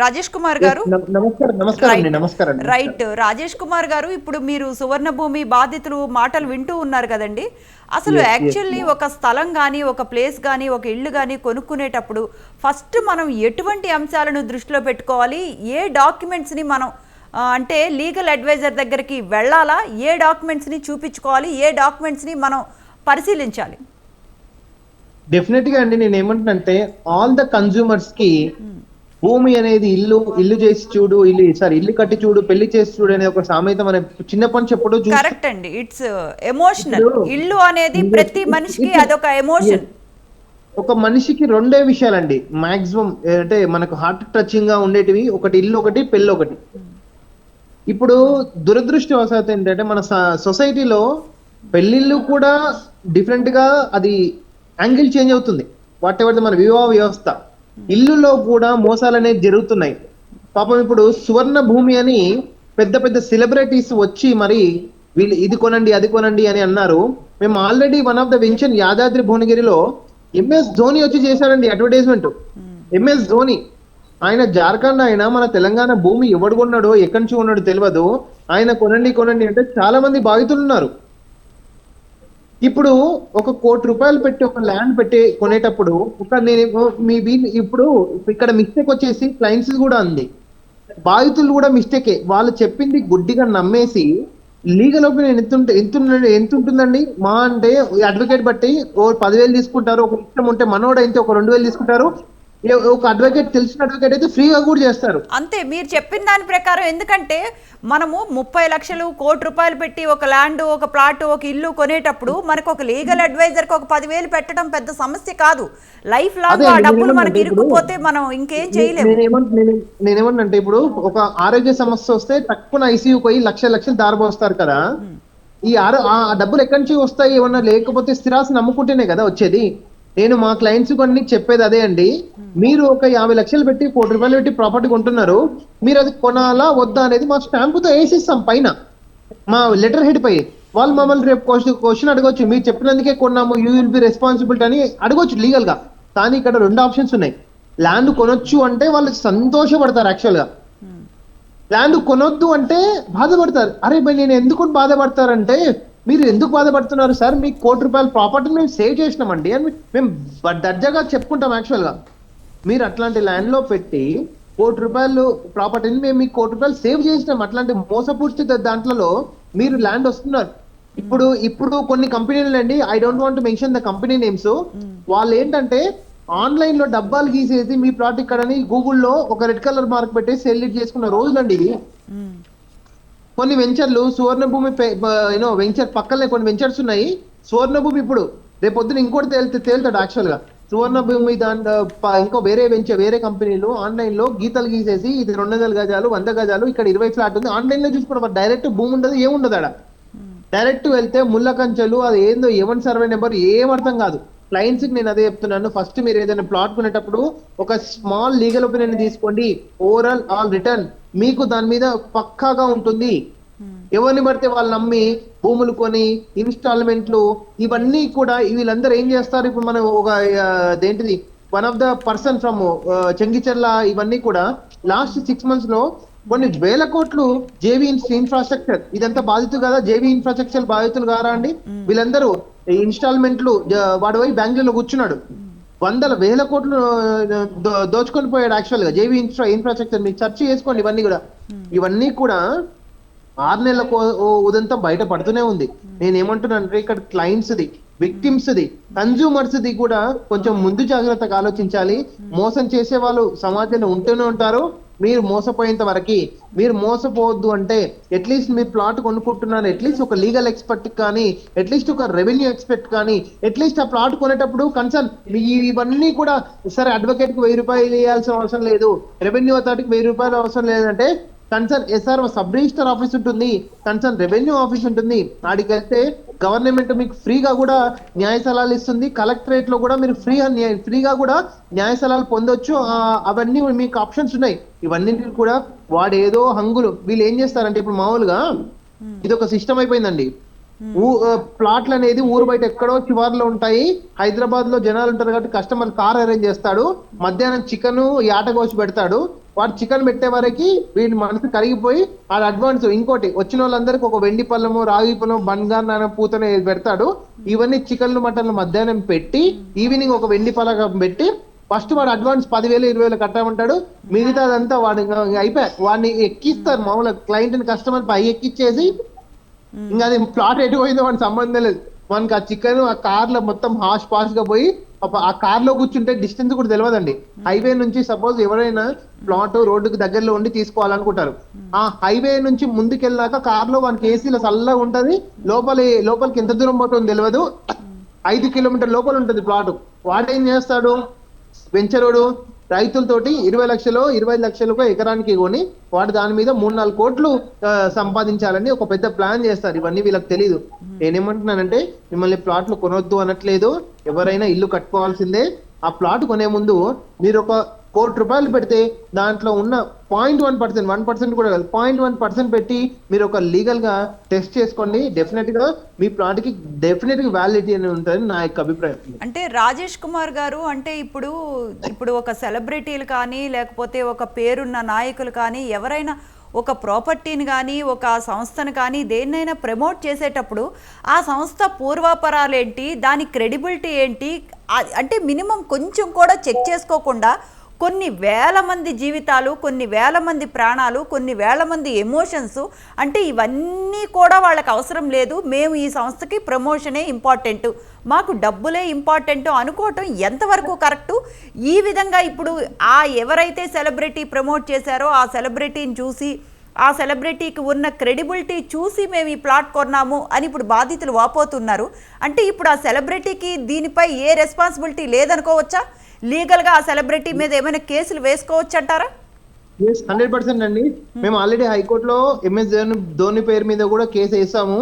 రాజేష్ కుమార్ గారు? నమస్కారం రైట్. రాజేష్ కుమార్ గారు ఇప్పుడు మీరు సువర్ణ భూమి బాధితులు మాటలు వింటూ ఉన్నారు కదండి. అసలు యాక్చువల్లీ ఒక స్థలం కానీ ఒక ప్లేస్ కానీ ఒక ఇల్లు కానీ కొనుక్కునేటప్పుడు ఫస్ట్ మనం ఎటువంటి అంశాలను దృష్టిలో పెట్టుకోవాలి? ఏ డాక్యుమెంట్స్ని మనం అంటే లీగల్ అడ్వైజర్ దగ్గరికి వెళ్ళాలా? ఏ డాక్యుమెంట్స్ని చూపించుకోవాలి? ఏ డాక్యుమెంట్స్ని మనం పరిశీలించాలి? డెఫినెట్గా అండి నేను ఏమంటున్నంటే ఆల్ ద కన్జ్యూమర్స్కి భూమి అనేది ఇల్లు ఇల్లు చేసి చూడు ఇల్లు సారీ ఇల్లు కట్టి చూడు పెళ్ళి చేసి చూడు అనే ఒక సామెత మన చిన్నప్పటి నుంచి ఎప్పుడో చూసి కరెక్ట్ అండి. ఇట్స్ ఎమోషనల్ ఇల్లు అనేది ప్రతి మనిషికి అదొక ఎమోషన్ ఒక మనిషికి రెండే విషయాలండి. మాక్సిమం అంటే మనకు హార్ట్ టచింగ్గా ఉండేటివి ఒకటి ఇల్లు ఒకటి పెళ్ళి ఒకటి. ఇప్పుడు దురదృష్టవశాత్తు ఏంటంటే మన సొసైటీలో పెళ్ళిళ్ళు కూడా డిఫరెంట్గా అది యాంగిల్ చేంజ్ అవుతుంది. వాట్ ఎవర్ మన వివాహ వ్యవస్థ. ఇల్లులో కూడా మోసాలు అనేది జరుగుతున్నాయి. పాపం ఇప్పుడు సువర్ణ భూమి అని పెద్ద పెద్ద సెలబ్రిటీస్ వచ్చి మరి వీళ్ళు ఇది కొనండి అది కొనండి అని అన్నారు. మేము already one of the venture Yadadri భువనగిరిలో ఎంఎస్ ధోని వచ్చి చేశారండి అడ్వర్టైజ్మెంట్ ఎంఎస్ ధోని. ఆయన జార్ఖండ్ ఆయన మన తెలంగాణ భూమి ఎవడు కొన్నాడో ఎక్కడి నుంచి కొన్నాడో తెలియదు. ఆయన కొనండి కొనండి అంటే చాలా మంది బాధితులు ఉన్నారు ఇప్పుడు ఒక కోటి రూపాయలు పెట్టి ఒక ల్యాండ్ పెట్టి కొనేటప్పుడు ఒక నేను మీ ఇప్పుడు ఇక్కడ మిస్టేక్ వచ్చేసి క్లయింట్స్ కూడా ఉంది బాధితులు కూడా మిస్టేకే వాళ్ళు చెప్పింది గుడ్డిగా నమ్మేసి లీగల్ ఒపీనియన్ ఎంత ఎంత ఎంత ఉంటుందండి? మా అంటే అడ్వకేట్ బట్టి ఓ పదివేలు తీసుకుంటారు ఒక ఇష్టం ఉంటే మనోడు అయితే ఒక రెండు వేలు తీసుకుంటారు ఒక అడ్వకేట్ తెలిసిన అడ్వకేట్ అయితే ఫ్రీగా కూడా చేస్తారు. అంతే మీరు చెప్పిన దాని ప్రకారం ఎందుకంటే మనము ముప్పై లక్షలు కోటి రూపాయలు పెట్టి ఒక ల్యాండ్ ఒక ప్లాట్ ఒక ఇల్లు కొనేటప్పుడు మనకు ఒక లీగల్ అడ్వైజర్కి ఒక పదివేలు పెట్టడం పెద్ద సమస్య కాదు. లైఫ్ లాంగ్ ఆ డబ్బులు మనకి ఇరుక్కుపోతే మనం ఇంకేం చేయలేము. నేనేమన్- నేనే- నేనేమన్నంటే ఇప్పుడు ఒక ఆరోగ్య సమస్య వస్తే తక్కువ ఐసీయూ పోయి లక్ష లక్షలు దారిపోస్తారు కదా. ఈ ఆరో ఆ డబ్బులు ఎక్కడి నుంచి వస్తాయి? ఏమన్నా లేకపోతే స్థిరాస్తిని నమ్ముకుంటేనే కదా వచ్చేది. నేను మా క్లయింట్స్ కొన్ని చెప్పేది అదే అండి. మీరు ఒక యాభై లక్షలు పెట్టి కోటి రూపాయలు పెట్టి ప్రాపర్టీ కొంటున్నారు. మీరు అది కొనాలా వద్దా అనేది మా స్టాంపుతో వేసిస్తాం పైన. మా లెటర్ హెడ్ పై. వాళ్ళు మమ్మల్ని రేపు క్వశ్చన్ అడగొచ్చు. మీరు చెప్పినందుకే కొన్నాము యూ విల్ బి రెస్పాన్సిబిలిటీ అని అడగొచ్చు లీగల్గా. కానీ ఇక్కడ రెండు ఆప్షన్స్ ఉన్నాయి. ల్యాండ్ కొనొచ్చు అంటే వాళ్ళు సంతోషపడతారు యాక్చువల్గా. ల్యాండ్ కొనొద్దు అంటే బాధపడతారు. అరే భయ్ నేను ఎందుకు బాధపడతారంటే మీరు ఎందుకు బాధపడుతున్నారు సార్? మీకు కోటి రూపాయల ప్రాపర్టీ మేము సేవ్ చేసినామండి అని మేము దర్జాగా చెప్పుకుంటాం యాక్చువల్గా. మీరు అట్లాంటి ల్యాండ్లో పెట్టి కోటి రూపాయలు ప్రాపర్టీని మేము మీకు కోటి రూపాయలు సేవ్ చేసినాం. అట్లాంటి మోసపూర్తి దాంట్లో మీరు ల్యాండ్ వస్తున్నారు. ఇప్పుడు ఇప్పుడు కొన్ని కంపెనీలు అండి I don't want mention the company names వాళ్ళు ఏంటంటే ఆన్లైన్లో డబ్బాలు గీసేసి మీ ప్లాట్ ఇక్కడని గూగుల్లో ఒక రెడ్ కలర్ మార్క్ పెట్టేసి సెల్లిట్ చేసుకున్న రోజులండి. ఇవి మ్మ్. కొన్ని వెంచర్లు సువర్ణభూమి యూనో వెంచర్ పక్కనే కొన్ని వెంచర్స్ ఉన్నాయి. సువర్ణభూమి ఇప్పుడు రేపు పొద్దున ఇంకోటి తేలితే తేలుతాడు యాక్చువల్గా. సువర్ణ భూమి దాంట్లో ఇంకో వేరే వెంచర్ వేరే కంపెనీలు ఆన్లైన్లో గీతలు గీసేసి ఇది రెండు వందల గజాలు వంద గజాలు ఇక్కడ ఇరవై ఫ్లాట్ ఉంది. ఆన్లైన్లో చూసుకోవడం డైరెక్ట్ భూమి ఉండదు ఏముండదు ఆడ. డైరెక్ట్ వెళ్తే ముళ్ళ కంచెలు అది ఏందో ఏమన్ సర్వే నెంబర్ ఏం అర్థం కాదు. క్లయింట్స్కి నేను అదే చెప్తున్నాను. ఫస్ట్ మీరు ఏదైనా ప్లాట్ కొనేటప్పుడు ఒక స్మాల్ లీగల్ ఒపీనియన్ తీసుకోండి. ఓవరాల్ ఆల్ రిటర్న్ మీకు దాని మీద పక్కాగా ఉంటుంది. ఎవరిని పడితే వాళ్ళు నమ్మి భూములు కొని ఇన్స్టాల్మెంట్లు ఇవన్నీ కూడా వీళ్ళందరూ ఏం చేస్తారు? ఇప్పుడు మనం ఒక దేంటిది one of the person from Chengicherla ఇవన్నీ కూడా లాస్ట్ సిక్స్ మంత్స్లో కొన్ని వేల కోట్లు జేవీ ఇన్ఫ్రాస్ట్రక్చర్ ఇదంతా బాధితులు కదా? జేవీ ఇన్ఫ్రాస్ట్రక్చర్ బాధితులు కారా అండి? వీళ్ళందరూ ఇన్స్టాల్మెంట్లు వాడు పోయి బెంగళూరులో కూర్చున్నాడు. వందల వేల కోట్లు దోచుకొని పోయాడు యాక్చువల్గా. జేవీ ఇన్ఫ్రా ఇన్ఫ్రాస్ట్రక్చర్ మీరు చర్చ చేసుకోండి ఇవన్నీ కూడా. ఇవన్నీ కూడా ఆరు నెలలకు ఓ- ఉదంతా బయట పడుతూనే ఉంది. నేను ఏమంటున్నాను అంటే ఇక్కడ clients the victims the consumers the కూడా కొంచెం ముందు జాగ్రత్తగా ఆలోచించాలి. మోసం చేసే వాళ్ళు సమాజంలో ఉంటూనే ఉంటారు. మీరు మోసపోయేంత వరకు మీరు మోసపోవద్దు అంటే అట్లీస్ట్ మీరు ప్లాట్ కొనుక్కుంటున్నారు అట్లీస్ట్ ఒక లీగల్ ఎక్స్పర్ట్ కానీ అట్లీస్ట్ ఒక రెవెన్యూ ఎక్స్పర్ట్ కానీ అట్లీస్ట్ ఆ ప్లాట్ కొనేటప్పుడు కన్సర్న్ ఇవన్నీ కూడా సరే అడ్వకేట్కి వెయ్యి రూపాయలు ఇవ్వాల్సిన అవసరం లేదు. రెవెన్యూ అథారిటీకి వెయ్యి రూపాయలు అవసరం లేదంటే concern SR sub register office ఉంటుంది కన్సర్న్ రెవెన్యూ ఆఫీస్ ఉంటుంది. ఆడికి వెళ్తే గవర్నమెంట్ మీకు ఫ్రీగా కూడా న్యాయ సలహాలు ఇస్తుంది కలెక్టరేట్లో కూడా మీరు ఫ్రీ ఫ్రీగా కూడా న్యాయ సలహాలు పొందొచ్చు అవన్నీ మీకు ఆప్షన్స్ ఉన్నాయి. ఇవన్నీ కూడా వాడు ఏదో హంగులు. వీళ్ళు ఏం చేస్తారంటే ఇప్పుడు మామూలుగా ఇది ఒక సిస్టమ్ అయిపోయిందండి. ఊ ప్లాట్లు అనేది ఊరు బయట ఎక్కడో చివర్లో ఉంటాయి. హైదరాబాద్లో జనాలు ఉంటారు కాబట్టి కస్టమర్ కార్ అరేంజ్ చేస్తాడు. మధ్యాహ్నం చికెన్ యాట కోసి పెడతాడు. వాడు చికెన్ పెట్టే వరకు వీడి మనసు కరిగిపోయి ఆడ అడ్వాన్స్ ఇంకోటి వచ్చిన వాళ్ళందరికీ ఒక వెండి పళ్ళము రాగి పళ్ళము బంగారు పూతనే పెడతాడు. ఇవన్నీ చికెన్లు మటన్లు మధ్యాహ్నం పెట్టి ఈవినింగ్ ఒక వెండి పలకం పెట్టి ఫస్ట్ వాడు అడ్వాన్స్ పదివేలు ఇరవై వేలు కట్టమంటాడు. మిగతాదంతా వాడు ఇంకా అయిపోయి. వాడిని ఎక్కిస్తారు మామూలుగా. క్లయింట్ కస్టమర్ పై ఎక్కిచ్చేసి ఇంకా అది ప్లాట్ ఎటు పోయిందో వాడికి సంబంధం లేదు. మనకి ఆ చికెన్ ఆ కార్లో మొత్తం హాష్ పాష్గా పోయి ఆ కార్లో కూర్చుంటే డిస్టెన్స్ కూడా తెలియదండి హైవే నుంచి సపోజ్ ఎవరైనా ప్లాట్ రోడ్డుకి దగ్గరలో ఉండి తీసుకోవాలనుకుంటారు. ఆ హైవే నుంచి ముందుకెళ్ళాక కార్లో వానికి ఏసీలో చల్లగా ఉంటది. లోపలి లోపలికి ఎంత దూరం పోతుందో తెలియదు ఐదు కిలోమీటర్ లోపల ఉంటుంది ప్లాట్ వాడు ఏం చేస్తాడు? వెంచరోడు రైతులతోటి ఇరవై లక్షలు ఇరవై లక్షలకు ఎకరానికి కొని వాడు దాని మీద మూడు నాలుగు కోట్లు సంపాదించాలని ఒక పెద్ద ప్లాన్ చేస్తారు. ఇవన్నీ వీళ్ళకి తెలియదు నేనేమంటున్నానంటే మిమ్మల్ని ప్లాట్లు కొనొద్దు అనట్లేదు. ఎవరైనా ఇల్లు కట్టుకోవాల్సిందే. ఆ ప్లాట్ కొనే ముందు మీరు ఒక కోటి రూపాయలు పెడితే దాంట్లో ఉన్న point one percent one percent కూడా కాదు పాయింట్ వన్ పర్సెంట్ పెట్టి మీరు ఒక లీగల్గా టెస్ట్ చేసుకోండి. డెఫినెట్గా మీ ప్లాట్ డెఫినెట్గా డెఫినెట్గా వ్యాలిడిటీ అని ఉంటుంది నా యొక్క అభిప్రాయం. అంటే రాజేష్ కుమార్ గారు అంటే ఇప్పుడు ఇప్పుడు ఒక సెలబ్రిటీలు కానీ లేకపోతే ఒక పేరున్న నాయకులు కానీ ఎవరైనా ఒక ప్రాపర్టీని కానీ ఒక సంస్థను కానీ దేన్నైనా ప్రమోట్ చేసేటప్పుడు ఆ సంస్థ పూర్వాపరాలు ఏంటి దాని క్రెడిబిలిటీ ఏంటి అంటే మినిమం కొంచెం కూడా చెక్ చేసుకోకుండా కొన్ని వేల మంది జీవితాలు కొన్ని వేల మంది ప్రాణాలు కొన్ని వేల మంది ఎమోషన్స్ అంటే ఇవన్నీ కూడా వాళ్ళకి అవసరం లేదు. మేము ఈ సంస్థకి ప్రమోషనే ఇంపార్టెంట్ మాకు డబ్బులే ఇంపార్టెంట్ అనుకోవటం ఎంతవరకు కరెక్టు ఈ విధంగా ఇప్పుడు ఆ ఎవరైతే సెలబ్రిటీ ప్రమోట్ చేశారో ఆ సెలబ్రిటీని చూసి ఆ సెలబ్రిటీకి ఉన్న క్రెడిబిలిటీ చూసి మేము ఈ ప్లాట్ కొన్నాము అని ఇప్పుడు బాధితులు వాపోతున్నారు. అంటే ఇప్పుడు ఆ సెలబ్రిటీకి దీనిపై ఏ రెస్పాన్సిబిలిటీ లేదనుకోవచ్చా? లీగల్గా ఆ సెలబ్రిటీ మీద ఏమైనా కేసులు వేసుకోవచ్చు అంటారా హండ్రెడ్ పర్సెంట్ అండి. మేము ఆల్రెడీ హైకోర్టులో ఎంఎస్ ధోని పేరు మీద కూడా కేసు వేసాము.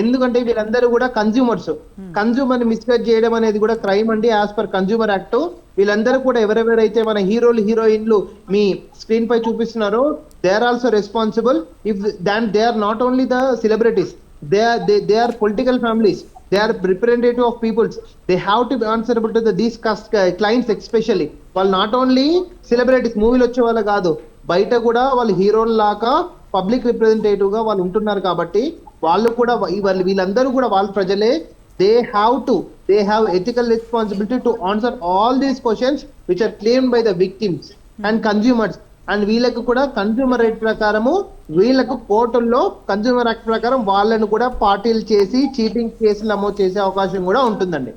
ఎందుకంటే వీళ్ళందరూ కూడా కన్జ్యూమర్స్ కన్జ్యూమర్ని మిస్గైడ్ చేయడం అనేది కూడా క్రైమ్ అండి యాజ్ పర్ కన్జ్యూమర్ యాక్ట్ వీళ్ళందరూ కూడా ఎవరెవరైతే మన హీరోలు హీరోయిన్లు మీ స్క్రీన్ పై చూపిస్తున్నారో they are also responsible if than they are not only the celebrities they are they are political families they are representative of peoples they have to be answerable to these కస్ట్ clients especially వాళ్ళు not only celebrities మూవీలు వచ్చే వాళ్ళు కాదు. బయట కూడా వాళ్ళు హీరోల లాగా పబ్లిక్ రిప్రజెంటేటివ్గా వాళ్ళు ఉంటున్నారు కాబట్టి వాళ్ళు కూడా వాళ్ళు వీళ్ళందరూ కూడా వాళ్ళ ప్రజలే. They have to they have ethical responsibility to answer all these questions which are claim by the victims and consumers and వీళ్ళకు కూడా కన్జ్యూమర్ రేట్ ప్రకారము వీళ్ళకు కోర్టుల్లో కన్జ్యూమర్ యాక్ట్ ప్రకారం వాళ్ళను కూడా పార్టీలు చేసి చీటింగ్ కేసులు నమోదు చేసే అవకాశం కూడా ఉంటుందండి.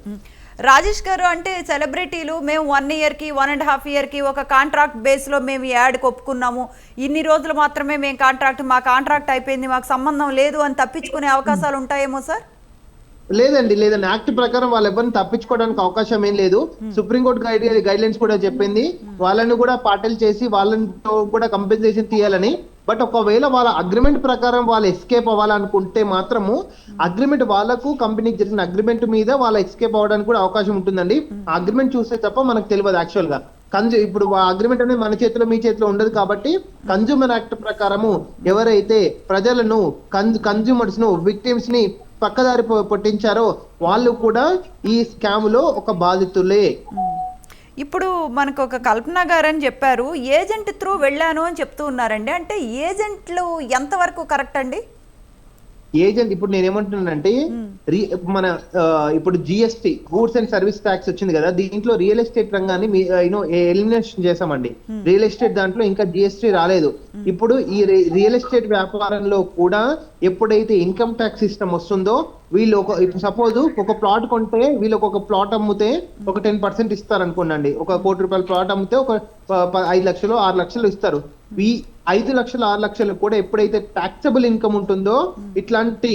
రాజేష్ గారు అంటే సెలబ్రిటీలు మేము వన్ ఇయర్కి వన్ అండ్ హాఫ్ ఇయర్కి ఒక కాంట్రాక్ట్ బేస్లో మేము ఈ యాడ్కి ఒప్పుకున్నాము ఇన్ని రోజులు మాత్రమే మేము కాంట్రాక్ట్ మా కాంట్రాక్ట్ అయిపోయింది మాకు సంబంధం లేదు అని తప్పించుకునే అవకాశాలు ఉంటాయేమో సార్? లేదండి లేదండి. యాక్ట్ ప్రకారం వాళ్ళు ఎవరిని తప్పించుకోవడానికి అవకాశం ఏం లేదు. సుప్రీంకోర్టు గైడ్ గైడ్ లైన్స్ కూడా చెప్పింది. వాళ్ళని కూడా పార్టీలు చేసి వాళ్ళతో కూడా కంపెన్సేషన్ తీయాలని బట్ ఒకవేళ వాళ్ళ అగ్రిమెంట్ ప్రకారం వాళ్ళు ఎస్కేప్ అవ్వాలనుకుంటే మాత్రము అగ్రిమెంట్ వాళ్ళకు కంపెనీకి జరిగిన అగ్రిమెంట్ మీద వాళ్ళ ఎస్కేప్ అవ్వడానికి కూడా అవకాశం ఉంటుందండి. అగ్రిమెంట్ చూస్తే తప్ప మనకు తెలియదు యాక్చువల్గా. కన్జూ ఇప్పుడు అగ్రిమెంట్ అనేది మన చేతిలో మీ చేతిలో ఉండదు కాబట్టి కన్జ్యూమర్ యాక్ట్ ప్రకారము ఎవరైతే ప్రజలను కన్జ్యూమర్స్ను విక్టిమ్స్ని పక్కదారి పట్టించారో వాళ్ళు కూడా ఈ స్కామ్లో ఒక బాధితులే. ఇప్పుడు మనకు ఒక కల్పన గారు అని చెప్పారు ఏజెంట్ త్రూ వెళ్ళాను అని చెప్తూ ఉన్నారండి. అంటే ఏజెంట్లు ఎంతవరకు కరెక్ట్ అండి? ఏజెంట్ ఇప్పుడు నేను ఏమంటున్నానంటే మన ఇప్పుడు GST goods and service tax వచ్చింది కదా దీంట్లో రియల్ ఎస్టేట్ రంగాన్ని యూనో ఎలిమినేషన్ చేసామండి రియల్ ఎస్టేట్ దాంట్లో ఇంకా జిఎస్టి రాలేదు. ఇప్పుడు ఈ రియల్ ఎస్టేట్ వ్యాపారంలో కూడా ఎప్పుడైతే ఇన్కమ్ ట్యాక్స్ సిస్టమ్ వస్తుందో వీళ్ళు ఒక ఇప్పుడు సపోజ్ ఒక ప్లాట్ కొంటే వీళ్ళకి ఒక ప్లాట్ అమ్మితే ఒక టెన్ పర్సెంట్ ఇస్తారు అనుకోండి ఒక కోటి రూపాయల ప్లాట్ అమ్మితే ఒక ఐదు లక్షలు ఆరు లక్షలు ఇస్తారు. ఈ ఐదు లక్షలు ఆరు లక్షలు కూడా ఎప్పుడైతే టాక్సబుల్ ఇన్కమ్ ఉంటుందో ఇట్లాంటి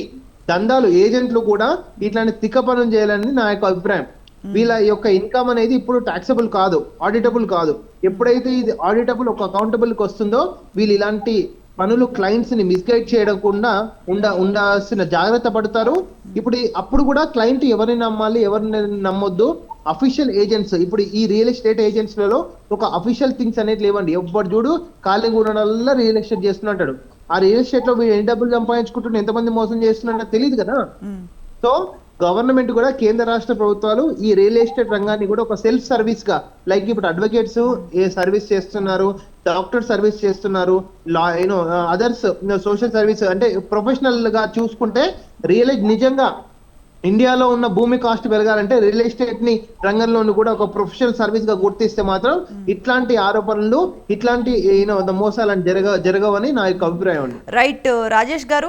దందాలు ఏజెంట్లు కూడా ఇట్లాంటి తిక్క పనులు చేయాలని నా యొక్క అభిప్రాయం. వీళ్ళ యొక్క ఇన్కమ్ అనేది ఇప్పుడు టాక్సబుల్ కాదు ఆడిటబుల్ కాదు. ఎప్పుడైతే ఇది ఆడిటబుల్ ఒక అకౌంటబుల్కి వస్తుందో వీళ్ళు ఇలాంటి పనులు క్లయింట్స్ని మిస్గైడ్ చేయకుండా ఉండ ఉండాల్సిన జాగ్రత్త పడతారు. ఇప్పుడు అప్పుడు కూడా క్లయింట్ ఎవరిని నమ్మాలి ఎవరిని నమ్మొద్దు అఫీషియల్ ఏజెంట్స్ ఇప్పుడు ఈ రియల్ ఎస్టేట్ ఏజెంట్స్లలో ఒక అఫీషియల్ థింగ్స్ అనేది లేవండి. ఎవ్వరు చూడు ఖాళీగా ఉండడంలో రియల్ ఎస్టేట్ చేస్తున్నట్టాడు. ఆ రియల్ ఎస్టేట్లో వీడు ఎన్ని డబ్బులు సంపాదించుకుంటున్నా ఎంతమంది మోసం చేస్తున్నాడో తెలియదు కదా? సో గవర్నమెంట్ కూడా కేంద్ర రాష్ట్ర ప్రభుత్వాలు ఈ రియల్ ఎస్టేట్ రంగాన్ని కూడా ఒక సెల్ఫ్ సర్వీస్గా లైక్ ఇప్పుడు అడ్వకేట్స్ ఏ సర్వీస్ చేస్తున్నారు డాక్టర్ సర్వీస్ చేస్తున్నారు లా you know others social service అంటే ప్రొఫెషనల్గా చూసుకుంటే రియల్ నిజంగా ఇండియాలో ఉన్న భూమి కాస్ట్ పెరగాలంటే రియల్ ఎస్టేట్ని రంగంలోని కూడా ఒక ప్రొఫెషనల్ సర్వీస్గా గుర్తిస్తే మాత్రం ఇట్లాంటి ఆరోపణలు ఇట్లాంటి యూనో మోసాలు జరగ జరగవని నా యొక్క అభిప్రాయం రైట్ రాజేష్ గారు